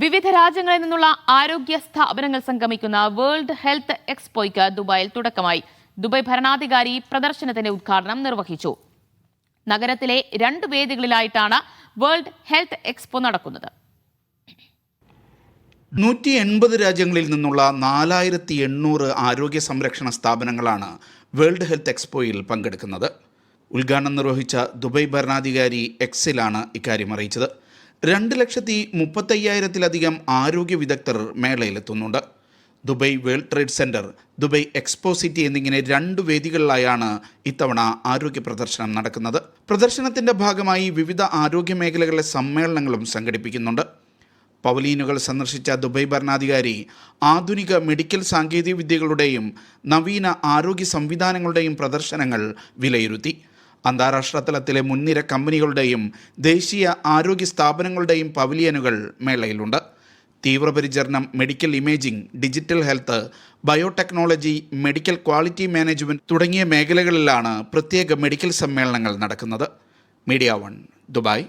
വിവിധ രാജ്യങ്ങളിൽ നിന്നുള്ള ആരോഗ്യ സ്ഥാപനങ്ങൾ സംഗമിക്കുന്ന വേൾഡ് ഹെൽത്ത് എക്സ്പോയ്ക്ക് ദുബായിൽ തുടക്കമായി. ദുബായ് ഭരണാധികാരി പ്രദർശനത്തിന്റെ ഉദ്ഘാടനം നിർവഹിച്ചു. നഗരത്തിലെ രണ്ട് വേദികളിലായിട്ടാണ് വേൾഡ് ഹെൽത്ത് എക്സ്പോ നടക്കുന്നത്. നൂറ്റി എൺപത് രാജ്യങ്ങളിൽ നിന്നുള്ള നാലായിരത്തി എണ്ണൂറ് ആരോഗ്യ സംരക്ഷണ സ്ഥാപനങ്ങളാണ് വേൾഡ് ഹെൽത്ത് എക്സ്പോയിൽ പങ്കെടുക്കുന്നത്. ഉദ്ഘാടനം നിർവഹിച്ച ദുബായ് ഭരണാധികാരി എക്സിലാണ് ഇക്കാര്യം അറിയിച്ചത്. രണ്ട് ലക്ഷത്തി മുപ്പത്തയ്യായിരത്തിലധികം ആരോഗ്യ വിദഗ്ധർ മേളയിലെത്തുന്നുണ്ട്. Dubai world trade centre Dubai expo city എന്നിങ്ങനെ രണ്ട് വേദികളിലായാണ് ഇത്തവണ ആരോഗ്യ പ്രദർശനം നടക്കുന്നത്. പ്രദർശനത്തിന്റെ ഭാഗമായി വിവിധ ആരോഗ്യ മേഖലകളിലെ സമ്മേളനങ്ങളും സംഘടിപ്പിക്കുന്നുണ്ട്. പവലീനുകൾ സന്ദർശിച്ച ദുബൈ ഭരണാധികാരി ആധുനിക മെഡിക്കൽ സാങ്കേതിക വിദ്യകളുടെയും നവീന ആരോഗ്യ സംവിധാനങ്ങളുടെയും പ്രദർശനങ്ങൾ വിലയിരുത്തി. അന്താരാഷ്ട്ര തലത്തിലെ മുൻനിര കമ്പനികളുടെയും ദേശീയ ആരോഗ്യ സ്ഥാപനങ്ങളുടെയും പവിലിയനുകൾ മേളയിലുണ്ട്. തീവ്രപരിചരണം medical imaging digital health biotechnology medical quality management തുടങ്ങിയ മേഖലകളിലാണ് പ്രത്യേക മെഡിക്കൽ സമ്മേളനങ്ങൾ നടക്കുന്നത്. Media one Dubai.